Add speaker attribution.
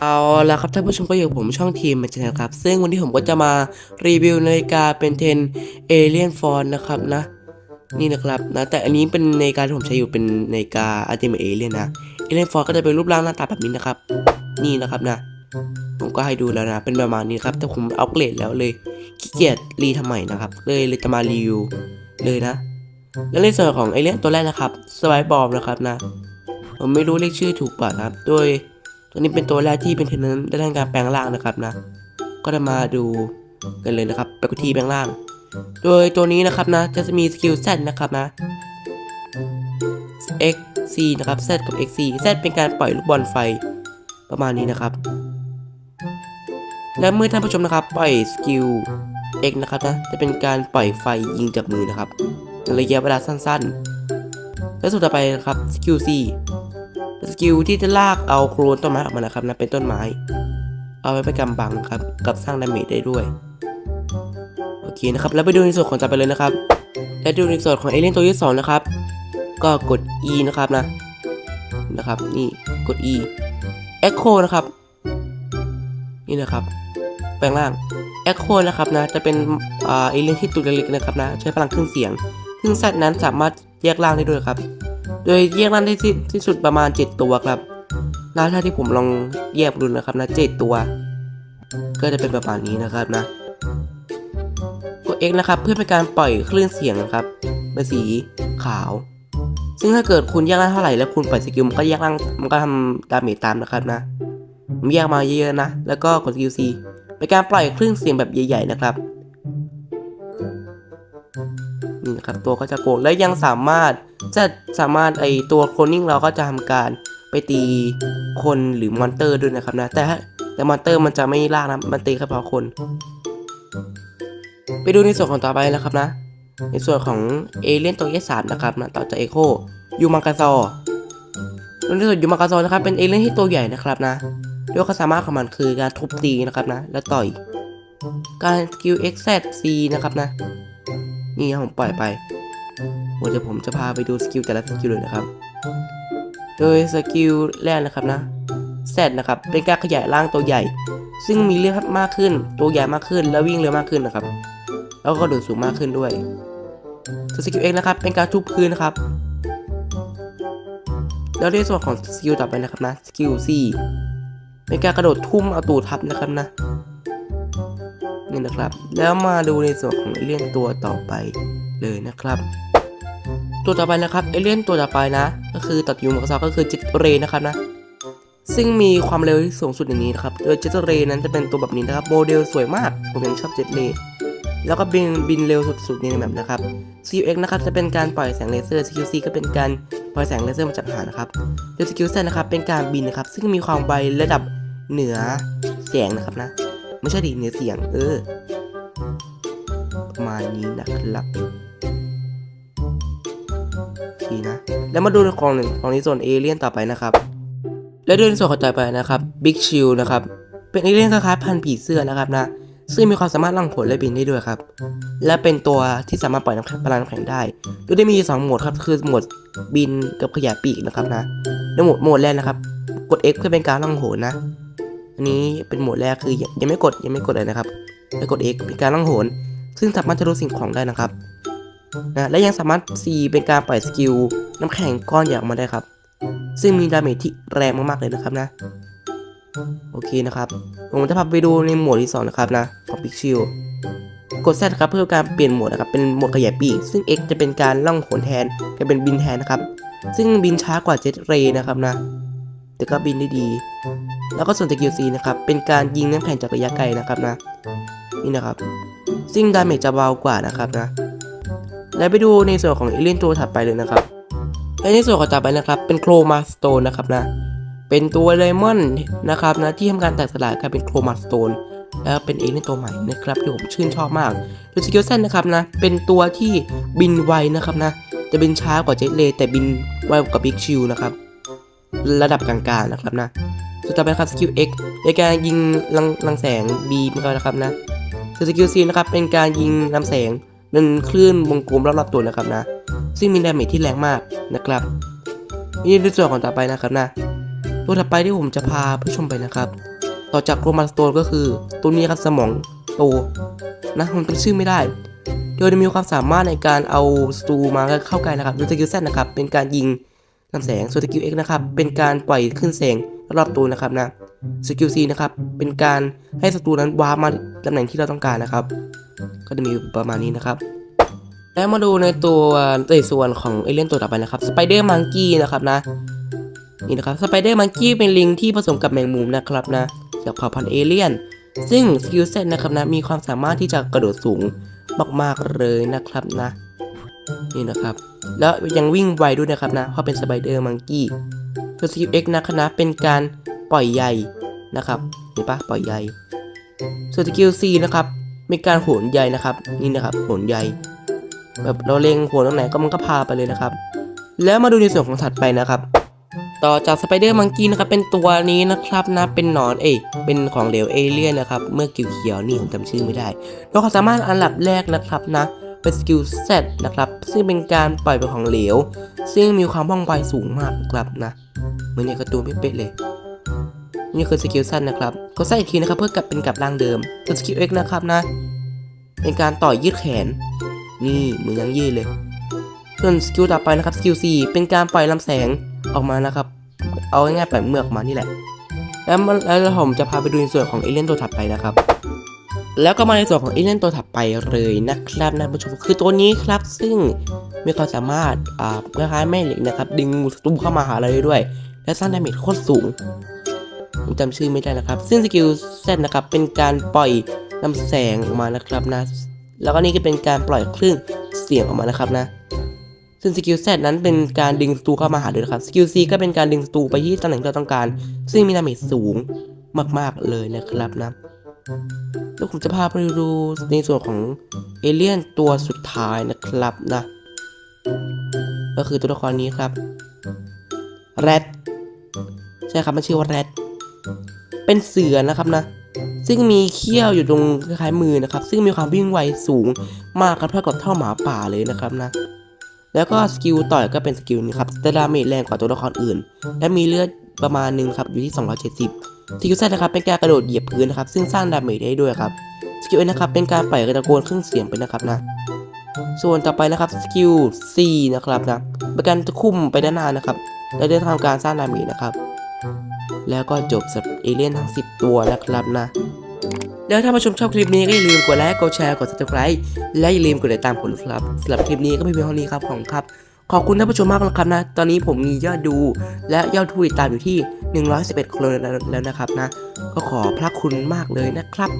Speaker 1: เอาละครับท่านผู้ชมก็อยู่ผมช่องทีมมาชนะครับ ซึ่งวันนี้ผมก็จะมารีวิวนาฬิกาเป็นเทนเอเลียนฟอนนะครับนะ นี่นะครับนะแต่อันนี้เป็นนาฬิกาที่ผมใช้อยู่เป็นนาฬิกาอัลติเมทเอเลียนนะเอเลียนฟอนก็จะเป็นรูปร่างหน้าตาแบบนี้นะครับ นี่นะครับนะ ผมก็ให้ดูแล้วนะ เป็นประมาณนี้ครับ แต่ผมเอาเกรดแล้วเลยขี้เกียจรีทำใหม่นะครับ เลยเลยจะมารีวิวเลยนะ และในส่วนของเอเลียนตัวแรกนะครับสไวบอมนะครับนะ ผมไม่รู้เรียกชื่อถูกป่ะนะครับโดย ตัวนี้เป็นตัวแรกที่เป็นเทรนเนอร์ด้านการแปลงร่างนะครับนะ ก็จะมาดูกันเลยนะครับไปกดที่แปลงร่าง โดยตัวนี้นะครับนะจะมีสกิล Z นะครับนะ X C นะครับ Z กับ X C Z เป็นการปล่อยลูกบอลไฟประมาณนี้นะครับ และเมื่อท่านผู้ชมนะครับ ปล่อยสกิล X นะครับนะจะเป็นการปล่อยไฟยิงจากมือนะครับในระยะเวลาสั้นๆ และสุดต่อไปนะครับสกิล C สกิลที่จะลากเอาโครนต้นไม้ออกมานะครับนะเป็นต้นไม้ เอาไว้ไปกำบังครับกับสร้างดาเมจได้ด้วยโอเคนะครับแล้วไปดูในส่วนของต่อไปเลยนะครับ และดูในส่วนของเอเลี่ยนตัวที่สองนะครับ ก็กด E นะครับนะนะครับนี่กด E Echo นะครับ นี่นะครับ แปลงร่าง Echo นะครับนะจะเป็นเอเลี่ยนที่ตัวเล็กๆนะครับนะใช้พลังเครื่องเสียงซึ่งสัตว์นั้นสามารถแยกร่างได้ด้วยครับ โดยแยกร่างได้ที่ที่สุดประมาณ 7 ตัวครับแล้วถ้าที่ผมลองแยกดูนะครับนะ7ตัว ก็จะเป็นประมาณนี้นะครับนะกด X นะครับเพื่อเป็นการปล่อยคลื่นเสียงนะครับเป็นสีขาว ซึ่งถ้าเกิดคุณแยกร่างเท่าไหร่แล้วคุณปล่อยสกิลมันก็แยกร่างมันก็ทำดาเมจตามนะครับนะผมแยกมาเยอะๆนะ แล้วก็กดสกิล C เป็นการปล่อยคลื่นเสียงแบบใหญ่ๆนะครับนี่นะครับตัวก็จะโกงและยังสามารถ จะสามารถไอตัวโคลนนิ่งเราก็จะทำการไปตีคนหรือมอนเตอร์ด้วยนะครับนะ แต่แต่มอนเตอร์มันจะไม่ลากนะมันตีแค่เฉพาะคน ไปดูในส่วนของต่อไปนะครับนะ ในส่วนของเอเลี่ยนตัวที่สามนะครับนะต่อจากเอโคยูมังกาซอในส่วนยูมังกาซอนะครับเป็นเอเลี่ยนที่ตัวใหญ่นะครับนะด้วยความสามารถของมันคือการทุบตีนะครับนะ และต่อย การสกิล XZ นะครับนะ นี่ผมปล่อยไป เดี๋ยวผมจะพาไปดูสกิลแต่ละสกิลเลยนะครับ โดยสกิลแรกนะครับนะ Z นะครับเป็นการขยายร่างตัวใหญ่ ซึ่งมีเลือดมากขึ้น ตัวใหญ่มากขึ้น แล้ววิ่งเร็วมากขึ้นนะครับ แล้วก็โดดสูงมากขึ้นด้วยส่วนสกิล X นะครับ เป็นการทุบพื้นนะครับ แล้วในส่วนของสกิลต่อไปนะครับนะสกิล C เป็นการกระโดดทุ่มเอาตูดทับนะครับนะนี่นะครับ แล้วมาดูในส่วนของเอเลี่ยนตัวต่อไป เลยนะครับ ตัวต่อไปนะครับเอเลี่ยนตัวต่อไปนะ ก็คือตัดยูมักซาก็คือจิตเรนะครับนะ ซึ่งมีความเร็วที่สูงสุดอย่างนี้นะครับ โดยจิตเรนั้นจะเป็นตัวแบบนี้นะครับโมเดลสวยมากผมยังชอบจิตเรแล้วก็บินบินเร็วสุดๆในแบบนะครับ CUX นะครับจะเป็นการปล่อยแสงเลเซอร์ CQC ก็เป็นการปล่อยแสงเลเซอร์มาจากฐานนะครับโดย CQZ นะครับเป็นการบินนะครับ ซึ่งมีความไวระดับเหนือแสงนะครับนะ ไม่ใช่ดิเหนือเสียง เออ ประมาณนี้นะครับ ทีนะ แล้วมาดูในของหนึ่งของในส่วนเอเลี่ยนต่อไปนะครับ และด้วยในส่วนของต่อไปนะครับบิ๊กชิลนะครับ เป็นเอเลี่ยนคล้ายๆพันผีเสื้อนะครับนะ ซึ่งมีความสามารถล่องผลและบินได้ด้วยครับ และเป็นตัวที่สามารถปล่อยน้ำแข็งพลังน้ำแข็งได้ โดยได้มีสองโหมดครับ คือโหมดบินกับขยายปีกนะครับนะในโหมดโหมดแรกนะครับ กด X เพื่อเป็นการล่องหนนะ อันนี้เป็นโหมดแรกคือยังไม่กดยังไม่กดเลยนะครับไปกด X เป็นการล่องหนซึ่งสามารถทะลุสิ่งของได้นะครับ นะและยังสามารถ C เป็นการปล่อยสกิลน้ำแข็งก้อนใหญ่ออกมาได้ครับ ซึ่งมีดาเมจที่แรงมากๆเลยนะครับนะ โอเคนะครับผมจะพาไปดูในโหมดที่สองนะครับนะของพิกชิลกด Z ครับเพื่อการเปลี่ยนโหมดนะครับเป็นโหมดขยายปีกซึ่ง X จะเป็นการล่องหนแทนจะเป็นบินแทนนะครับ ซึ่งบินช้ากว่าเจ็ตเรย์นะครับนะแต่ก็บินได้ดี แล้วก็ส่วนสกิล C นะครับ เป็นการยิงน้ำแข็งจากระยะไกลนะครับนะ นี่นะครับ ซึ่งดาเมจจะเบากว่านะครับนะ แล้วไปดูในส่วนของเอเลี่ยนตัวถัดไปเลยนะครับและในส่วนของต่อไปนะครับเป็นโครมาสโตนนะครับนะเป็นตัวไดมอนด์นะครับนะที่ทำการแตกสลายกลายเป็นโครมาสโตนแล้วเป็นเอเลี่ยนตัวใหม่นะครับที่ผมชื่นชอบมากดยสกิลเซนนะครับนะเป็นตัวที่บินไวนะครับนะจะบินช้ากว่าเจเลแต่บินไวกว่าบิ๊กชิลนะครับระดับกลางๆนะครับนะสุดท้ายนะครับสกิล X ในการยิงลังลังแสง B เหมือนกันนะครับนะส่วนสกิล C นะครับเป็นการยิงลำแสง เป็นคลื่นวงกลมรอบๆตัวนะครับนะ ซึ่งมีดาเมจที่แรงมากนะครับนี่ในส่วนของต่อไปนะครับนะ ตัวถัดไปที่ผมจะพาผู้ชมไปนะครับ ต่อจากโรมันสโตนก็คือ ตัวนี้ครับสมองโตนะผมจำชื่อไม่ได้ โดยจะมีความสามารถในการเอาสตูมาเข้าใกล้นะครับโดยสกิลแซนะครับเป็นการยิงลำแสงส่วนสกิลเอ็กนะครับเป็นการปล่อยขึ้นแสงรอบตัวนะครับนะสกิลซีนะครับเป็นการให้ศัตรูนั้นว้าร์มาตำแหน่งที่เราต้องการนะครับ ก็จะมีประมาณนี้นะครับ แล้วมาดูในตัวในส่วนของเอเลี่ยนตัวต่อไปนะครับสไปเดอร์มังกี้นะครับนะนี่นะครับสไปเดอร์มังกี้เป็นลิงที่ผสมกับแมงมุมนะครับนะจากเผ่าพันธุ์เอเลี่ยน ซึ่งสกิลเซตนะครับนะมีความสามารถที่จะกระโดดสูงมากๆเลยนะครับนะนี่นะครับ แล้วยังวิ่งไวด้วยนะครับนะเพราะเป็นสไปเดอร์มังกี้ส่วสกิลเอ็กนะครับนะเป็นการปล่อยใยนะครับเห็นปะปล่อยใยส่วนสกิลซีนะครับ เป็นการโหนใยนะครับ นี่นะครับโหนใยแบบเราเล็งโหนตรงไหนก็มันก็พาไปเลยนะครับ แล้วมาดูในส่วนของถัดไปนะครับ ต่อจากสไปเดอร์มังกี้นะครับเป็นตัวนี้นะครับนะเป็นหนอนเอยเป็นของเหลวเอเลี่ยนนะครับ เมื่อกิวเขียวนี่ผมจำชื่อไม่ได้เราความสามารถอันดับแรกนะครับนะเป็นสกิลเซตนะครับ ซึ่งเป็นการปล่อยเป็นของเหลว ซึ่งมีความว่องไวสูงมากนะครับนะเหมือนในกร์ตูนเป๊ะเลย นี่คือสกิลสั้นนะครับกดใส่อีกทีนะครับเพื่อกลับเป็นกลับร่างเดิมส่วนสกิลเอ็กนะครับนะ เป็นการต่อยืดแขน นี่เหมือนยังยืดเลย ส่วนสกิลต่อไปนะครับสกิล C เป็นการปล่อยลำแสงออกมานะครับ เอาง่ายๆปล่อยเมือกมานี่แหละ แล้วแล้วผมจะพาไปดูในส่วนของเอเลี่ยนตัวถัดไปนะครับแล้วก็มาในส่วนของเอเลี่ยนตัวถัดไปเลยนะครับนะผู้ชมคือตัวนี้ครับซึ่งมีความสามารถอ่าคล้ายๆแม่เหล็กนะครับ ดึงศัตรูเข้ามาหาเราได้ด้วย และสร้างดาเมจโคตรสูง ผมจำชื่อไม่ได้นะครับ ซึ่งสกิลเซตนะครับเป็นการปล่อยลำแสงออกมานะครับนะ แล้วก็นี่ก็เป็นการปล่อยคลื่นเสียงออกมานะครับนะ ซึ่งสกิลแซนั้นเป็นการดึงตูเข้ามาหาด้วยนะครับ สกิลซีก็เป็นการดึงตูไปที่ตำแหน่งที่เราต้องการ ซึ่งมีดาเมจสูงมากๆเลยนะครับนะแล้วผมจะพาไปดูในส่วนของเอเลี่ยนตัวสุดท้ายนะครับนะ ก็คือตัวละครนี้ครับแรดใช่ครับมันชื่อว่าแรด เป็นเสือนะครับนะ ซึ่งมีเขี้ยวอยู่ตรงคล้ายมือนะครับ ซึ่งมีความวิ่งไวสูงมากครับเท่ากับเท่าหมาป่าเลยนะครับนะ แล้วก็สกิลต่อยก็เป็นสกิลนี้ครับแต่ดาเมจแรงกว่าตัวละครอื่น และมีเลือดประมาณหนึงครับอยู่ที่ 270สกิลแซนะครับเป็นการกระโดดเหยียบพื้นนะครับ ซึ่งสร้างดาเมจได้ด้วยครับสกิลนะครับเป็นการปล่อยกระตะโกนเครื่องเสียงไปนะครับนะส่วนต่อไปนะครับสกิล C นะครับนะเป็นการคุมไปด้านหน้านะครับและได้ทำการสร้างดาเมจนะครับ แล้วก็จบสับเอเลี่ยนทั้ง 10 ตัวนะครับนะ แล้วถ้าผู้ชมชอบคลิปนี้ก็อย่าลืมกดไลค์ กดแชร์ กด subscribe และอย่าลืมกดติดตามผมด้วยครับสำหรับคลิปนี้ก็ไม่เพียงเท่านี้ครับของครับ ขอบคุณท่านผู้ชมมากนะครับนะ ตอนนี้ผมมียอดดู และยอดผู้ติดตามอยู่ที่ 111 คนแล้วนะครับนะ ก็ขอพระคุณมากเลยนะครับ